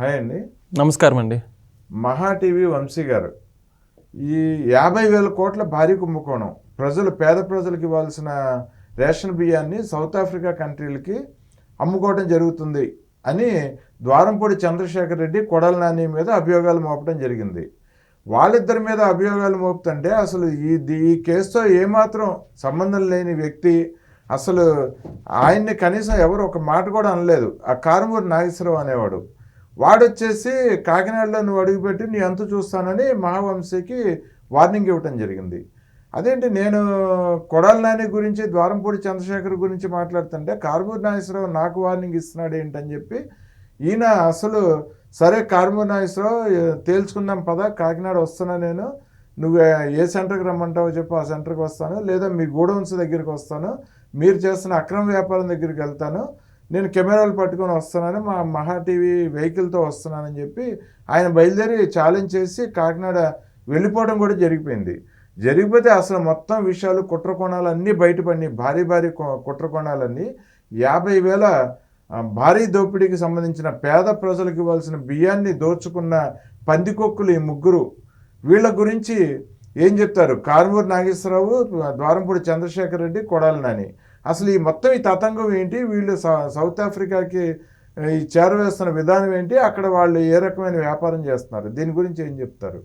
Hi అండి. నమస్కారం అండి. మహా టీవీ వంశీ గారు. ఈ యాభై వేల కోట్ల భారీ కుంభకోణం. ప్రజలు పేద ప్రజలకు ఇవ్వాల్సిన రేషన్ బియ్యాన్ని సౌత్ ఆఫ్రికా కంట్రీలకి అమ్ముకోవడం జరుగుతుంది అని ద్వారంపూడి చంద్రశేఖర్ రెడ్డి కొడల నాని మీద అభియోగాలు మోపడం జరిగింది. వాళ్ళిద్దరి మీద అభియోగాలు మోపుతుంటే అసలు ఈ ఈ కేసుతో ఏమాత్రం సంబంధం లేని వ్యక్తి అసలు ఆయన్ని కనీసం ఎవరు ఒక మాట కూడా అనలేదు. ఆ కారుమూరి నాగేశ్వరరావు అనేవాడు. వాడు వచ్చేసి కాకినాడలో నువ్వు అడుగుపెట్టి నీ అంతు చూస్తానని మహావంశీకి వార్నింగ్ ఇవ్వటం జరిగింది. అదేంటి నేను కొడాల నాని గురించి ద్వారంపూడి చంద్రశేఖర్ గురించి మాట్లాడుతుంటే కారుమూరి నాగేశ్వరరావు నాకు వార్నింగ్ ఇస్తున్నాడు ఏంటని చెప్పి ఈయన అసలు సరే కారుమూరి నాగేశ్వరరావు తేల్చుకుందాం పద కాకినాడ వస్తున్నా నేను నువ్వు ఏ సెంటర్కి రమ్మంటావో చెప్పు ఆ సెంటర్కి వస్తాను లేదా మీ గూడౌన్స్ దగ్గరికి వస్తాను మీరు చేస్తున్న అక్రమ వ్యాపారం దగ్గరికి వెళ్తాను నేను కెమెరాలు పట్టుకొని వస్తున్నాను మా మహా టీవీ వెహికల్తో వస్తున్నానని చెప్పి ఆయన బయలుదేరి ఛాలెంజ్ చేసి కాకినాడ వెళ్ళిపోవడం కూడా జరిగిపోయింది. జరిగిపోతే అసలు మొత్తం విషయాలు కుట్రకోణాలు అన్నీ బయటపడినాయి. భారీ భారీ కుట్ర కుట్రకోణాలన్నీ యాభై వేల భారీ దోపిడీకి సంబంధించిన పేద ప్రజలకు ఇవ్వాల్సిన బియ్యాన్ని దోచుకున్న పందికొక్కులు ఈ ముగ్గురు. వీళ్ళ గురించి ఏం చెప్తారు? కారుమూరు నాగేశ్వరరావు ద్వారంపూడి చంద్రశేఖర్ రెడ్డి కొడాలి నాని. అసలు ఈ మొత్తం ఈ తతంగం ఏంటి? వీళ్ళు సౌ- సౌత్ ఆఫ్రికాకి ఈ చేరవేస్తున్న విధానం ఏంటి? అక్కడ వాళ్ళు ఏ రకమైన వ్యాపారం చేస్తున్నారు? దీని గురించి ఏం చెప్తారు?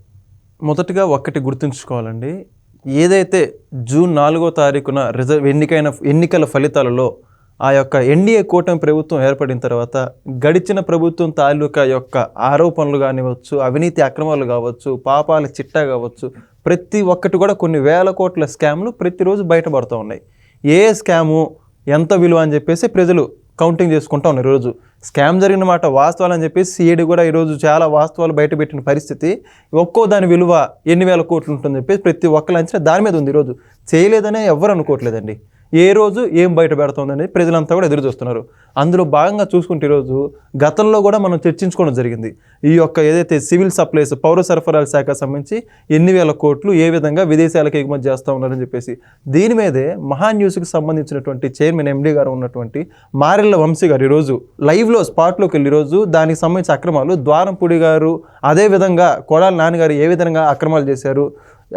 మొదటగా ఒక్కటి గుర్తుంచుకోవాలండి. ఏదైతే జూన్ నాలుగో తారీఖున రిజర్వ్ ఎన్నికైన ఎన్నికల ఫలితాలలో ఆ యొక్క ఎన్డీఏ కూటమి ప్రభుత్వం ఏర్పడిన తర్వాత గడిచిన ప్రభుత్వం తాలూకా యొక్క ఆరోపణలు కానివ్వచ్చు అవినీతి అక్రమాలు కావచ్చు పాపాల చిట్టా కావచ్చు ప్రతి ఒక్కటి కూడా కొన్ని వేల కోట్ల స్కామ్లు ప్రతిరోజు బయటపడుతూ ఉన్నాయి. ఏ స్కాము ఎంత విలువ అని చెప్పేసి ప్రజలు కౌంటింగ్ చేసుకుంటా ఉన్నారు ఈరోజు. స్కామ్ జరిగిన మాట వాస్తవాలు అని చెప్పేసి సిఐడి కూడా ఈరోజు చాలా వాస్తవాలు బయట పెట్టిన పరిస్థితి. ఒక్కో దాని విలువ ఎన్ని వేల కోట్లు ఉంటుందని చెప్పేసి ప్రతి ఒక్కరు అంచనా దాని మీద ఉంది ఈరోజు. చేయలేదనే ఎవరు అనుకోవట్లేదండి. ఏ రోజు ఏం బయట పెడుతుందని ప్రజలంతా కూడా ఎదురు చూస్తున్నారు అందులో భాగంగా చూసుకుంటే ఈరోజు గతంలో కూడా మనం చర్చించుకోవడం జరిగింది. ఈ యొక్క ఏదైతే సివిల్ సప్లైస్ పౌర సరఫరాల శాఖ సంబంధించి ఎన్ని వేల కోట్లు ఏ విధంగా విదేశాలకు ఎగుమతి చేస్తూ ఉన్నారని చెప్పేసి దీని మీదే మహా న్యూస్కి సంబంధించినటువంటి చైర్మన్ ఎండీ గారు ఉన్నటువంటి మారెళ్ళ వంశీ గారు ఈరోజు లైవ్లో స్పాట్లోకి వెళ్ళి ఈరోజు దానికి సంబంధించిన అక్రమాలు ద్వారంపూడి గారు అదే విధంగా కొడాలి నాన్నగారు ఏ విధంగా అక్రమాలు చేశారు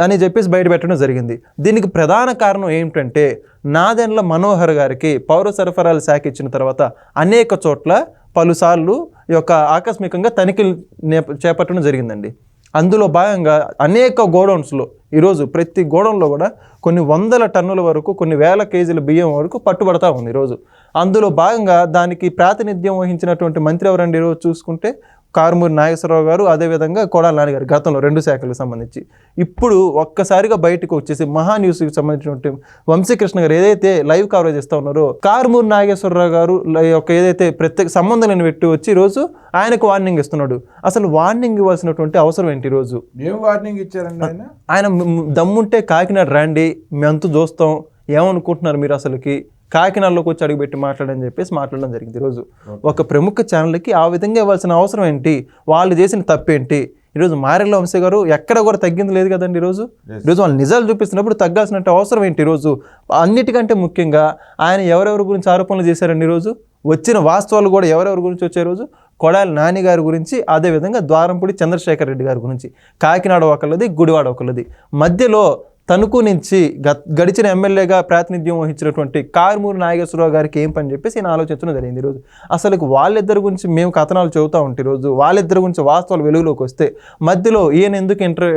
అని చెప్పేసి బయట పెట్టడం జరిగింది. దీనికి ప్రధాన కారణం ఏమిటంటే నాదెండ్ల మనోహర్ గారికి పౌర సరఫరాల శాఖ ఇచ్చిన తర్వాత అనేక చోట్ల పలుసార్లు ఈ యొక్క ఆకస్మికంగా తనిఖీలు నేప- చేపట్టడం జరిగిందండి. అందులో భాగంగా అనేక గోడౌన్స్లో ఈరోజు ప్రతి గోడౌన్లో కూడా కొన్ని వందల టన్నుల వరకు కొన్ని వేల కేజీల బియ్యం వరకు పట్టుబడతా ఉంది ఈరోజు. అందులో భాగంగా దానికి ప్రాతినిధ్యం వహించినటువంటి మంత్రి ఎవరండి ఈరోజు చూసుకుంటే కారుమూరి నాగేశ్వరరావు గారు అదేవిధంగా కొడాల నాన్నగారు గతంలో రెండు శాఖలకు సంబంధించి. ఇప్పుడు ఒక్కసారిగా బయటకు వచ్చేసి మహా న్యూస్కి సంబంధించినటువంటి వంశీకృష్ణ గారు ఏదైతే లైవ్ కవరేజ్ ఇస్తా ఉన్నారో కారుమూరి నాగేశ్వరరావు గారు యొక్క ఏదైతే ప్రత్యేక సంబంధం లేని వ్యక్తి వచ్చి ఈరోజు ఆయనకు వార్నింగ్ ఇస్తున్నాడు. అసలు వార్నింగ్ ఇవ్వాల్సినటువంటి అవసరం ఏంటి ఈరోజు? ఏం వార్నింగ్ ఇచ్చారండి ఆయన? దమ్ముంటే కాకినాడ రండి మేమంతా చూస్తాం ఏమనుకుంటున్నారు మీరు అసలుకి? కాకినాడలోకి వచ్చి అడుగుపెట్టి మాట్లాడని చెప్పేసి మాట్లాడడం జరిగింది ఈరోజు ఒక ప్రముఖ ఛానల్కి ఆ విధంగా ఇవ్వాల్సిన అవసరం ఏంటి? వాళ్ళు చేసిన తప్పేంటి? ఈరోజు మారెల్ల వంశీ గారు ఎక్కడ కూడా తగ్గింది లేదు కదండి ఈరోజు ఈరోజు వాళ్ళు నిజాలు చూపిస్తున్నప్పుడు తగ్గాల్సిన అవసరం ఏంటి ఈరోజు అన్నిటికంటే ముఖ్యంగా ఆయన ఎవరెవరి గురించి ఆరోపణలు చేశారండి ఈరోజు వచ్చిన వాస్తవాలు కూడా ఎవరెవరి గురించి వచ్చే రోజు? కొడాలి నాని గారి గురించి అదేవిధంగా ద్వారంపూడి చంద్రశేఖర్ రెడ్డి గారి గురించి. కాకినాడ ఒకళ్ళది గుడివాడ ఒకళ్ళది. మధ్యలో తణుకు నుంచి గ- గడిచిన ఎమ్మెల్యేగా ప్రాతినిధ్యం వహించినటువంటి కారుమూరు నాగేశ్వరరావు గారికి ఏం పని చెప్పేసి నేను ఆలోచించడం జరిగింది ఈరోజు. అసలు వాళ్ళిద్దరి గురించి మేము కథనాలు చెబుతూ ఉంటే ఈరోజు వాళ్ళిద్దరి గురించి వాస్తవాలు వెలుగులోకి వస్తే మధ్యలో ఈయన ఎందుకు ఇంటర్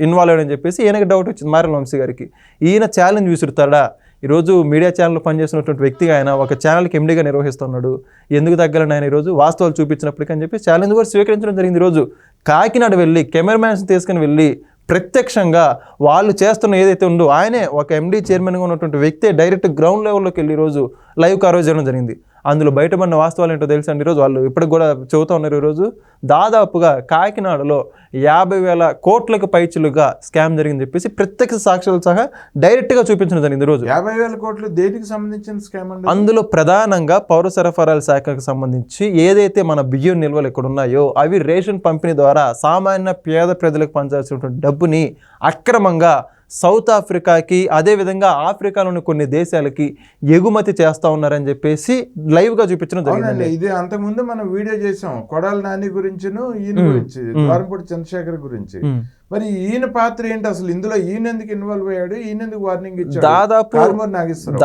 ఇన్వాల్వ్ అని చెప్పేసి ఈయనకి డౌట్ వచ్చింది మారెల వంశీ గారికి. ఈయన ఛాలెంజ్ విసురుతాడా? ఈరోజు మీడియా ఛానల్లో పనిచేస్తున్నటువంటి వ్యక్తిగా ఆయన ఒక ఛానల్కి ఎండిగా నిర్వహిస్తున్నాడు ఎందుకు తగ్గలని ఆయన ఈరోజు వాస్తవాలు చూపించినప్పటికీ అని చెప్పి ఛాలెంజ్ కూడా స్వీకరించడం జరిగింది ఈరోజు. కాకినాడ వెళ్ళి కెమెరామ్యాన్స్ తీసుకుని వెళ్ళి ప్రత్యక్షంగా వాళ్ళు చేస్తున్న ఏదైతే ఉందో ఆయనే ఒక ఎండీ చైర్మన్గా ఉన్నటువంటి వ్యక్తే డైరెక్ట్ గ్రౌండ్ లెవెల్లోకి వెళ్ళి ఈరోజు లైవ్ కవరేజ్ చేయడం జరిగింది. అందులో బయటపడిన వాస్తవాలు ఏంటో తెలుసా అండి? ఈరోజు వాళ్ళు ఇప్పటికి కూడా చెబుతా ఉన్నారు ఈరోజు దాదాపుగా కాకినాడలో యాభై వేల కోట్లకు పైచులుగా స్కామ్ జరిగింది చెప్పేసి ప్రత్యక్ష సాక్ష్యాలు సహా డైరెక్ట్గా చూపించడం జరిగింది ఈరోజు యాభై వేల కోట్లు దేనికి సంబంధించిన స్కామ్ అండి? అందులో ప్రధానంగా పౌర సరఫరాల శాఖకు సంబంధించి ఏదైతే మన బియ్యం నిల్వలు ఇక్కడ ఉన్నాయో అవి రేషన్ పంపిణీ ద్వారా సామాన్య పేద ప్రజలకు పంచాల్సినటువంటి డబ్బుని అక్రమంగా సౌత్ ఆఫ్రికాకి అదేవిధంగా ఆఫ్రికాలోని కొన్ని దేశాలకి ఎగుమతి చేస్తా ఉన్నారని చెప్పేసి లైవ్గా చూపించడం జరిగింది ఇది అంతకుముందు మనం వీడియో చేసాం. కొడాల నాని గురించిను ఈయన గురించి ద్వారంపూడి చంద్రశేఖర్ గురించి. మరి ఈయన పాత్ర ఏంటి అసలు? ఇందులో ఈయన ఎందుకు ఇన్వాల్వ్ అయ్యాడు? ఈయన ఎందుకు వార్నింగ్ ఇచ్చాడు? దాదాపు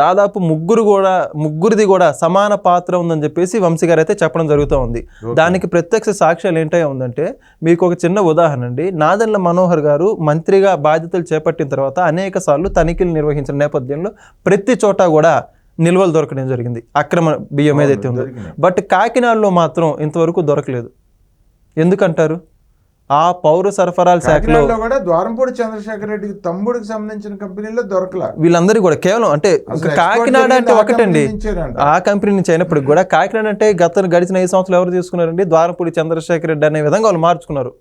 దాదాపు ముగ్గురు కూడా ముగ్గురిది కూడా సమాన పాత్ర ఉందని చెప్పేసి వంశీ గారు అయితే చెప్పడం జరుగుతూ ఉంది. దానికి ప్రత్యక్ష సాక్ష్యాలు ఏంటో ఉందంటే మీకు ఒక చిన్న ఉదాహరణ అండి నాదెండ్ల మనోహర్ గారు మంత్రిగా బాధ్యతలు చేపట్టిన తర్వాత అనేక సార్లు తనిఖీలు నిర్వహించిన నేపథ్యంలో ప్రతి చోట కూడా నిల్వలు దొరకడం జరిగింది. అక్రమ బియ్యం ఏదైతే ఉందో. బట్ కాకినాడలో మాత్రం ఇంతవరకు దొరకలేదు. ఎందుకంటారు? ఆ పౌర సరఫరాల శాఖలో కూడా ద్వారంపూడి చంద్రశేఖర్ రెడ్డికి తమ్ముడికి సంబంధించిన కంపెనీలో దొరకలా. వీళ్ళందరూ కూడా కేవలం అంటే కాకినాడ అంటే ఒకటండి. ఆ కంపెనీ నుంచి అయినప్పటికి కూడా కాకినాడ అంటే గత గడిచిన ఐదు సంవత్సరాలు ఎవరు తీసుకున్నారండి? ద్వారపూడి చంద్రశేఖర్ రెడ్డి అనే విధంగా వాళ్ళు మార్చుకున్నారు.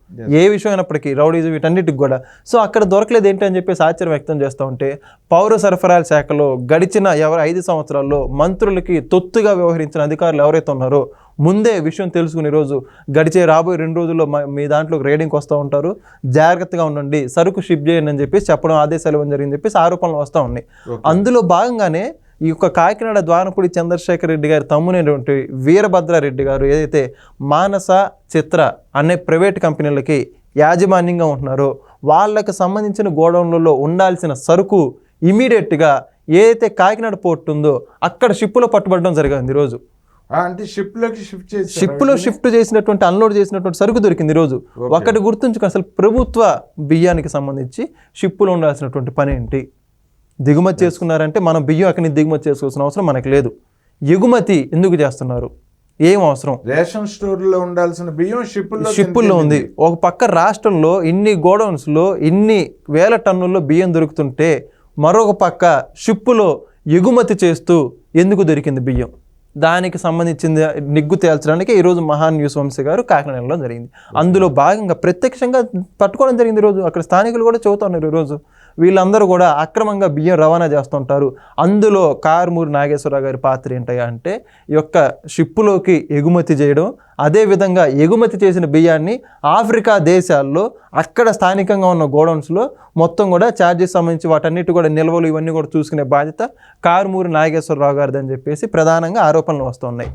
ఏ విషయం అయినప్పటికీ రౌడీజం వీటన్నిటికి కూడా. సో అక్కడ దొరకలేదు ఏంటి అని చెప్పేసి ఆశ్చర్యం వ్యక్తం చేస్తూ ఉంటే పౌర సరఫరాల శాఖలో గడిచిన ఎవరు ఐదు సంవత్సరాల్లో మంత్రులకి తొత్తుగా వ్యవహరించిన అధికారులు ఎవరైతే ఉన్నారో ముందే విషయం తెలుసుకుని రోజు గడిచే రాబోయే రెండు రోజుల్లో మ- మీ దాంట్లో రేడింగ్కి వస్తూ ఉంటారు. జాగ్రత్తగా ఉండండి. సరుకు షిప్ చేయండి అని చెప్పేసి చెప్పడం ఆదేశాలు ఇవ్వడం జరిగింది చెప్పేసి ఆరోపణలు వస్తూ ఉన్నాయి. అందులో భాగంగానే ఈ యొక్క కాకినాడ ద్వారపూడి చంద్రశేఖర్ రెడ్డి గారి తమ్మునైనటువంటి వీరభద్రారెడ్డి గారు ఏదైతే మానస చిత్ర అనే ప్రైవేట్ కంపెనీలకి యాజమాన్యంగా ఉంటున్నారో వాళ్ళకి సంబంధించిన గోడౌన్లలో ఉండాల్సిన సరుకు ఇమీడియట్గా ఏదైతే కాకినాడ పోర్ట్ ఉందో అక్కడ షిప్పులో పట్టుబడడం జరిగింది ఈరోజు. అంటే షిప్లోకి షిఫ్ట్ చేసి షిప్లో షిఫ్ట్ చేసినటువంటి అన్లోడ్ చేసినటువంటి సరుకు దొరికింది ఈరోజు. ఒకటి గుర్తుంచుకో అసలు ప్రభుత్వ బియ్యానికి సంబంధించి షిప్పులో ఉండాల్సినటువంటి పని ఏంటి? దిగుమతి చేసుకున్నారంటే మనం బియ్యం అక్కడి నుంచి దిగుమతి చేసుకోవాల్సిన అవసరం మనకు లేదు. ఎగుమతి ఎందుకు చేస్తున్నారు? ఏం అవసరం? రేషన్ స్టోర్లో ఉండాల్సిన బియ్యం షిప్లో షిప్పుల్లో ఉంది. ఒక పక్క రాష్ట్రంలో ఇన్ని గోడౌన్స్లో ఇన్ని వేల టన్నుల్లో బియ్యం దొరుకుతుంటే మరొక పక్క షిప్పులో ఎగుమతి చేస్తూ ఎందుకు దొరికింది బియ్యం? దానికి సంబంధించింది నిగ్గు తేల్చడానికి ఈరోజు మహాన్ న్యూస్ వంశీ గారు కాకినాడలో జరిగింది. అందులో భాగంగా ప్రత్యక్షంగా పట్టుకోవడం జరిగింది ఈరోజు అక్కడ స్థానికులు కూడా చెబుతున్నారు ఈరోజు వీళ్ళందరూ కూడా అక్రమంగా బియ్యం రవాణా చేస్తుంటారు. అందులో కారుమూరి నాగేశ్వరరావు గారి పాత్ర ఏంటయ్యా అంటే ఈ యొక్క షిప్పులోకి ఎగుమతి చేయడం అదేవిధంగా ఎగుమతి చేసిన బియ్యాన్ని ఆఫ్రికా దేశాల్లో అక్కడ స్థానికంగా ఉన్న గోడౌన్స్లో మొత్తం కూడా ఛార్జెస్ సంబంధించి వాటన్నిటి కూడా నిల్వలు ఇవన్నీ కూడా చూసుకునే బాధ్యత కారుమూరి నాగేశ్వరరావు గారిది అని చెప్పేసి ప్రధానంగా ఆరోపణలు వస్తున్నాయి.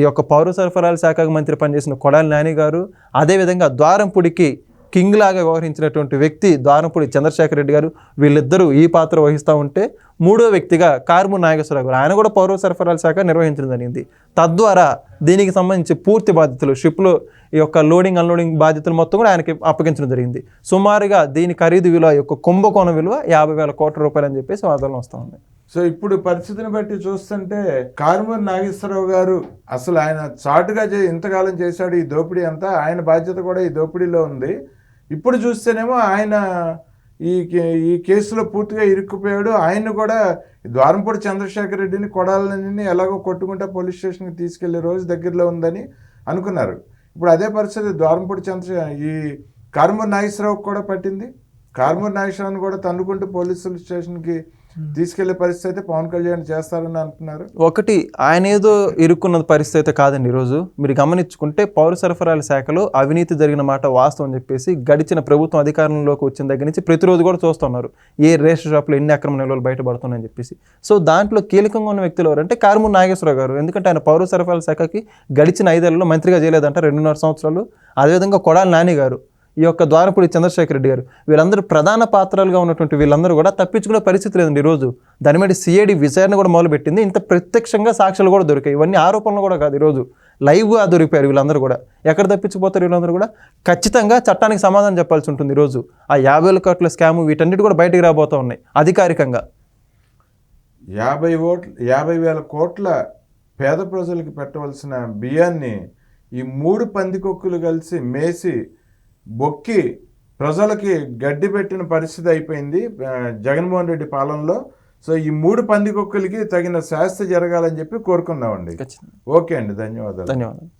ఈ యొక్క పౌర సరఫరాల శాఖ మంత్రి పనిచేసిన కొడాలి నాని గారు అదేవిధంగా ద్వారంపూడికి కింగ్ లాగా వ్యవహరించినటువంటి వ్యక్తి ద్వారంపూడి చంద్రశేఖర్ రెడ్డి గారు వీళ్ళిద్దరూ ఈ పాత్ర వహిస్తూ ఉంటే మూడో వ్యక్తిగా కార్ము నాగేశ్వరరావు గారు. ఆయన కూడా పౌర సరఫరాల శాఖ నిర్వహించడం జరిగింది. తద్వారా దీనికి సంబంధించి పూర్తి బాధ్యతలు షిప్లో ఈ యొక్క లోడింగ్ అన్లోడింగ్ బాధ్యతలు మొత్తం కూడా ఆయనకి అప్పగించడం జరిగింది. సుమారుగా దీని ఖరీదు విలువ ఈ యొక్క కుంభకోణం విలువ యాభై వేల కోట్ల రూపాయలు అని చెప్పేసి వాదనలు వస్తూ ఉన్నాయి. సో ఇప్పుడు పరిస్థితిని బట్టి చూస్తుంటే కారుమూరి నాగేశ్వరరావు గారు అసలు ఆయన చాటుగా చే ఇంతకాలం చేశాడు ఈ దోపిడీ అంతా. ఆయన బాధ్యత కూడా ఈ దోపిడీలో ఉంది. ఇప్పుడు చూస్తేనేమో ఆయన ఈ కే- ఈ కేసులో పూర్తిగా ఇరుక్కుపోయాడు. ఆయన కూడా ద్వారంపూడి చంద్రశేఖర్ రెడ్డిని కొడాలని ఎలాగో కొట్టుకుంటే పోలీస్ స్టేషన్కి తీసుకెళ్ళే రోజు దగ్గరలో ఉందని అనుకున్నారు. ఇప్పుడు అదే పరిస్థితి ద్వారంపూడి చంద్ర ఈ కారుమూరి నాగేశ్వరరావుకి కూడా పట్టింది. కారుమూరి నాగేశ్వరరావుని కూడా తన్నుకుంటూ పోలీసుల స్టేషన్కి తీసుకెళ్ళే పరిస్థితి అయితే పవన్ కళ్యాణ్ చేస్తారని అంటున్నారు. ఒకటి ఆయన ఏదో ఇరుక్కున్న పరిస్థితి అయితే కాదండి ఈరోజు. మీరు గమనించుకుంటే పౌర సరఫరాల శాఖలో అవినీతి జరిగిన మాట వాస్తవం చెప్పేసి గడిచిన ప్రభుత్వం అధికారంలోకి వచ్చిన దగ్గర నుంచి ప్రతిరోజు కూడా చూస్తున్నారు. ఏ రేషన్ షాప్లో ఎన్ని అక్రమ నిల్వలు బయటపడుతున్నాయని చెప్పేసి. సో దాంట్లో కీలకంగా ఉన్న వ్యక్తులు ఎవరంటే కారుమూరు నాగేశ్వరరావు గారు. ఎందుకంటే ఆయన పౌర సరఫరాల శాఖకి గడిచిన ఐదేళ్ళలో మంత్రిగా చేయలేదంట రెండున్నర సంవత్సరాలు. అదేవిధంగా కొడాలి నాని గారు. ఈ యొక్క ద్వారపుడి చంద్రశేఖర్ రెడ్డి గారు. వీళ్ళందరూ ప్రధాన పాత్రలుగా ఉన్నటువంటి వీళ్ళందరూ కూడా తప్పించుకునే పరిస్థితి లేదండి ఈరోజు. దాని మీద సిఐడి విచారణ కూడా మొదలుపెట్టింది. ఇంత ప్రత్యక్షంగా సాక్ష్యాలు కూడా దొరికాయి. ఇవన్నీ ఆరోపణలు కూడా కాదు ఈరోజు. లైవ్గా దొరికిపోయారు వీళ్ళందరూ కూడా. ఎక్కడ తప్పించిపోతారు వీళ్ళందరూ కూడా? ఖచ్చితంగా చట్టానికి సమాధానం చెప్పాల్సి ఉంటుంది ఈరోజు. ఆ యాభై వేల కోట్ల స్కాము వీటన్నిటి కూడా బయటికి రాబోతూ ఉన్నాయి అధికారికంగా. యాభై ఓట్ల యాభై వేల కోట్ల పేద ప్రజలకు పెట్టవలసిన బియ్యాన్ని ఈ మూడు పందికొక్కులు కలిసి మేసి బొక్కి ప్రజలకి గడ్డి పెట్టిన పరిస్థితి అయిపోయింది జగన్మోహన్ రెడ్డి పాలనలో. సో ఈ మూడు పందికొక్కులకి తగిన శాస్తి జరగాలని చెప్పి కోరుకున్నామండి ఓకే అండి ధన్యవాదాలు. ధన్యవాదాలు.